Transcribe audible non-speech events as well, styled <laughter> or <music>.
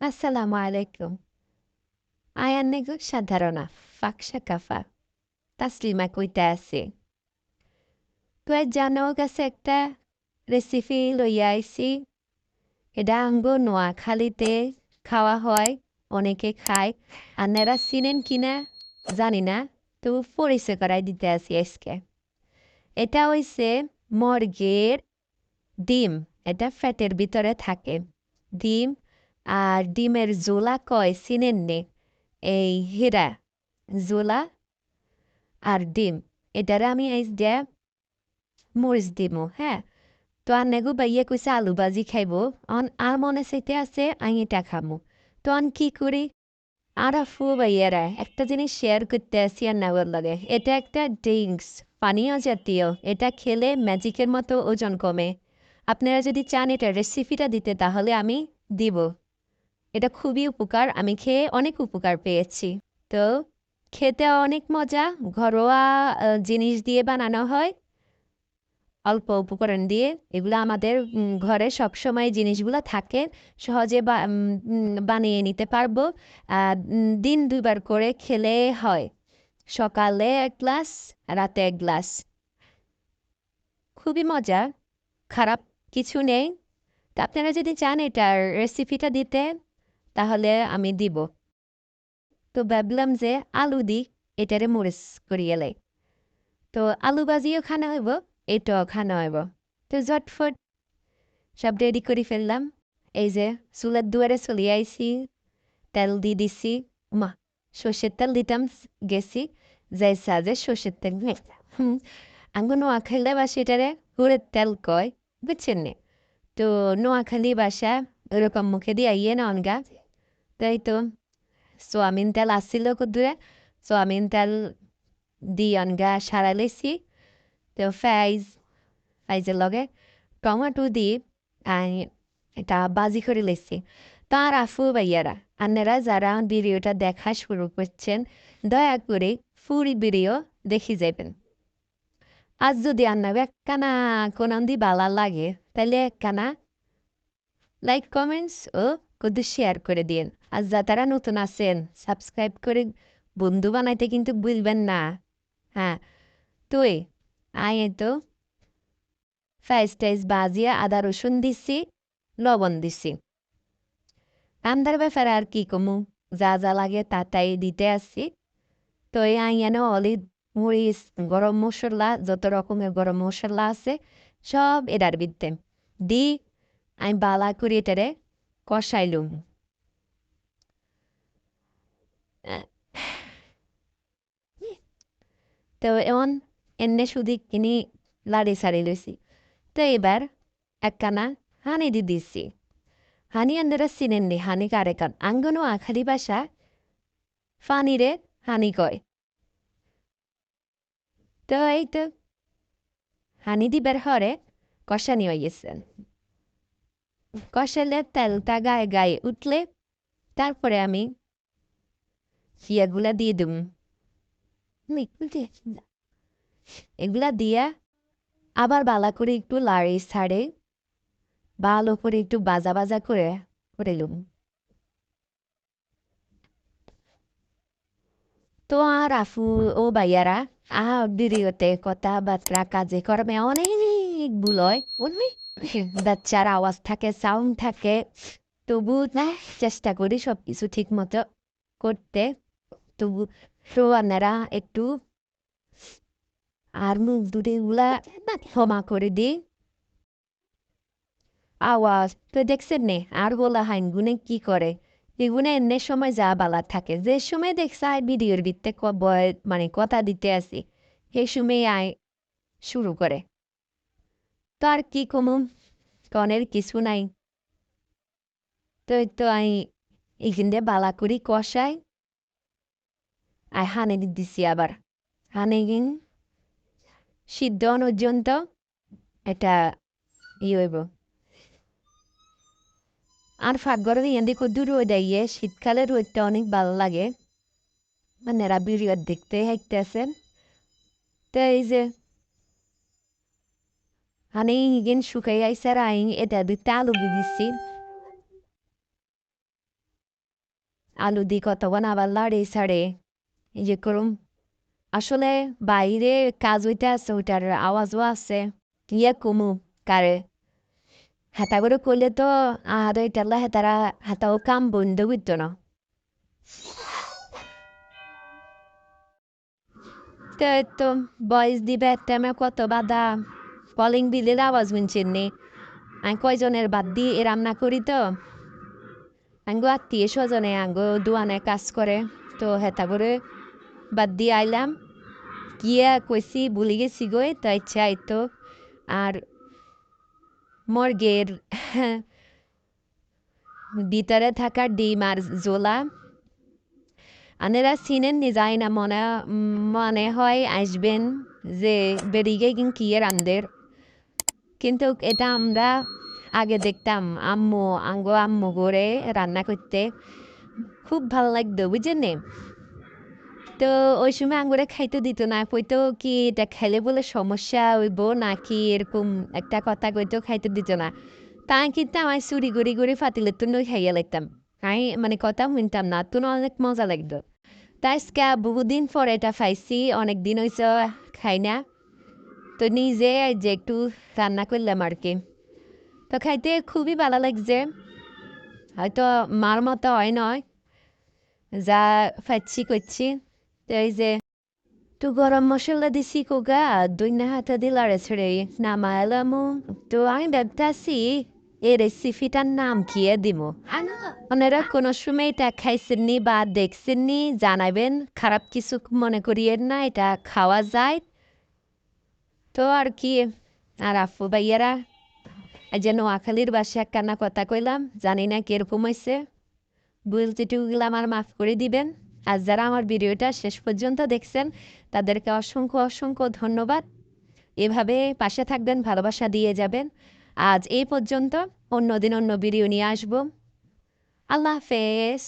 আসসালামু আলাইকুম। আয়ান নেগো সাধারণা ফাকসা কাফা তাসলিমা কইতে আছে তুই জানো কাছে একটা রেসিপি লইয়া আইসি এটা আঙ্গো নোয়াখালীতে খাওয়া হয়, অনেকে খায়। আর নেরা চিনেন কিনা জানি না তো পরিচয় করাই দিতে আসি আজকে। এটা হইছে মর্গের ডিম, এটা ফ্যাটের ভিতরে থাকে। ডিম আর ডিমের জোলা কয় চিনেন নে? এই হীরা জোলা আর ডিম, এটারে আমি আইস দে মরিচ দিমো হ্যাঁ? তো আর নেগু বাইয়ে কইছে আলু ভাজি খাইব। অন আর মনে চাইতে আছে আমি এটা খামো। তো আন কি করি? আর আফু বাইয়েরা, একটা জিনিস শেয়ার করতে আসি আর নেওয়ার লাগে। এটা একটা ড্রিঙ্কস পানীয় জাতীয়। এটা খেলে ম্যাজিকের মতো ওজন কমে। আপনারা যদি চান এটা রেসিপিটা দিতে, তাহলে আমি দিব। এটা খুবই উপকার। আমি খেয়ে অনেক উপকার পেয়েছি। তো খেতে অনেক মজা। ঘরোয়া জিনিস দিয়ে বানানো হয়। অল্প উপকরণ দিয়ে। এগুলো আমাদের ঘরে সবসময় জিনিসগুলো থাকে। সহজে বানিয়ে নিতে পারব। দিন দুবার করে খেলে হয়। সকালে এক গ্লাস, রাতে এক গ্লাস। খুবই মজা। খারাপ কিছু নেই। তা আপনারা যদি চান এটার রেসিপিটা দিতে তাহলে আমি দিব। তো ভাবলাম যে আলু দি, এটারে মরিচ করিয়ে লাই তো আলু ভাজিও খানা হইব, এটাও খানা হইব। তো ঝটফট সব রেডি করে ফেললাম। এই যে চুলের দুয়ারে চলে আইছি, তেল দি দিছি। মা সর্ষের তেল দিতাম গেছি, যাই সাজে সর্ষের তেল হুম আঙ্গু নোয়াখালী বা সেটারে হুড়ের তেল কয়, বুঝছেন তো নোয়াখালী বাসা ওরকম মুখে দিয়ে আইয়ে না অনগা। তাই তো সোয়াবিন তেল আসছিল কদূরে সোয়াবিন তেল দি অনগা সারা লেছি তো ফ্রাইজ ফ্রাইজের লগে টমাটো দি এটা বাজি করে লেছি তার আফু ভাইয়ারা আন্নারা যারা ভিডিওটা দেখা শুরু করছেন দয়া করে ফুরি ভিডিও দেখি যাবেন আজ যদি আন্না একখানা কোনান্দি বালা লাগে তাহলে একখানা লাইক কমেন্টস ও কদু শেয়ার করে দিন আর যা তারা নতুন আছেন সাবস্ক্রাইব করে বন্ধু বানাইতে কিন্তু বুঝবেন না। হ্যাঁ তুই আয় তো ফ্রাইস টাইস বাজিয়া আদা রসুন দিছি, লবণ দিছি। রান্দার ব্যাপারে আর কি কমু, যা যা লাগে তা তাই দিতে আসছি তো এই আইয়ানো অলি মরিচ, গরম মশলা, যত রকমের গরম মশলা আছে, সব এটার বিদ্যে দি, আমি বালা করি এটারে। কষাইলুম। তো এমন এনে শুধু কিনি লাড়ি সারি লইছি তো এবার একখানা হানি দি দিছি। হানি আন্দারা চিনেননি, হানি কারেকান আঙ্গনো আখালি বাসা ফানিরে হানি কয়। তো এই তো হানি দিবার হরে কষানি হইয়েছেন কষালে তেলটা গায়ে গায়ে উঠলে তারপরে আমি ইয়েগুলা দিয়ে দুম এগুলা দিয়া আবার বালা করে একটু লাড়ি ছাড়ে ভালো করে একটু বাজা বাজা করে করিলুম তো আর আফু, ও ভাইয়ারা, আহা, ভিডিওতে কথাবার্তা কাজে কর্মে অনেক ভুল হয় <laughs> বাচ্চার আওয়াজ থাকে সাউন্ড থাকে, তবু না, চেষ্টা করি সব কিছু ঠিক মতো করতে। তবু তো আপনারা একটু আর মুখ দুটি গুলা ক্ষমা করে দিই। আওয়াজ, তো দেখছেন নে, আর বলা হাইন গুনে কি করে? এগুনে এনে সময় যা বালা থাকে। যে সময় দেখছে, আয় ভিডিওর ভিত্তে মানে কথা দিতে আসি, সেই সময় আয় শুরু করে। তো আর কি কমু কনের কিছু নাই তো তো আই এখান বালা করি কষাই আই হানে দিছি আবার হানে গিন সিদ্ধ পর্যন্ত এটা ই হইব আর ফাঁকঘরে ইয়ান দেখো দূর রোদ আইয়ে শীতকালে রোদটা অনেক ভালো লাগে মানে এরা বিরিয়ত দেখতে হাইতেছেন তো এই যে ইগেন শুকাই আইসার আইন এটা দিতে আলু দিছি আলু দি কতক্ষণ লাড়ে ছাড়ে ইয়ে করুম আসলে বাইরে কাজ হইতে আছে ওইটার আওয়াজও আছে ইয়ে কমু কারে হাতা করে করলে তো আহারে এটালা হেতারা হাতাও কাম বন্ধ করতো না তো বয়স দিবে তেমন কত বাধা কলিং বিলের আওয়াজ শুনছেন নি। আমি কয়জনের বাদ দিয়ে এ রান্না করি তো? আঙ্গো আত্মীয় স্বজনে আঙ্গো দোয়ানে কাজ করে। তো হেতা করে বাদ দিয়ে আইলাম। গিয়া কইছি, ভুলে গেছি গই তো ইচ্ছা আইতো আর মর্গের ভিতরে থাকা ডিম আর জোলা আনেরা চিনেন নি যায় না মনে মনে হয় আসবেন যে বেরিয়ে গিন কি রান্দের। কিন্তু এটা আমরা আগে দেখতাম আম্মু, আঙ্গো, আম্মু করে রান্না করতে। খুব ভালো লাগতো বুঝছেন নি তো ওই সময় আঙ্গুরে খাইতে দিত না, কইতো কি এটা খেলে বলে সমস্যা হইব নাকি এরকম একটা কথা কইতো খাইতে দিত না। তা কিন্তু আমার চুরি গুড়ি গুড়ি ফাতিলে তো নই খাইয়া লাগতাম আমি মানে কথা শুনতাম না, তো অনেক মজা লাগতো। তাই বহুদিন পর এটা খাইছি, অনেক দিন হয়েছে খাই না। তো নিজে যে একটু রান্না করলাম আর কি। তো খাইতে খুবই ভালো লাগছে। হয়তো মার মতো হয় নয় যা ফাচ্ছি করছি। তো এই যে তো গরম মশলা দিছি কোগা, দুই না হাতে দিলারে ছেড়ে। নামাইলাম। তো আমি ভাবতেছি, এই রেসিপিটার নাম কি দিব ওনারা কোনো সময় এটা খাইছেননি বা দেখছেননি জানাবেন খারাপ কিছু মনে করিয়েন না, এটা খাওয়া যায়। তো আর কি আর আফু ভাইয়ারা যে নোয়াখালীর বাসে এক একখানা কথা কইলাম জানি না কীরকম হয়েছে বলতে টুকগুলো আমার মাফ করে দিবেন আর যারা আমার ভিডিওটা শেষ পর্যন্ত দেখছেন তাদেরকে অসংখ্য অসংখ্য ধন্যবাদ এভাবে পাশে থাকবেন ভালোবাসা দিয়ে যাবেন আজ এই পর্যন্ত অন্য দিন অন্য ভিডিও নিয়ে আসব আল্লাহ হাফেজ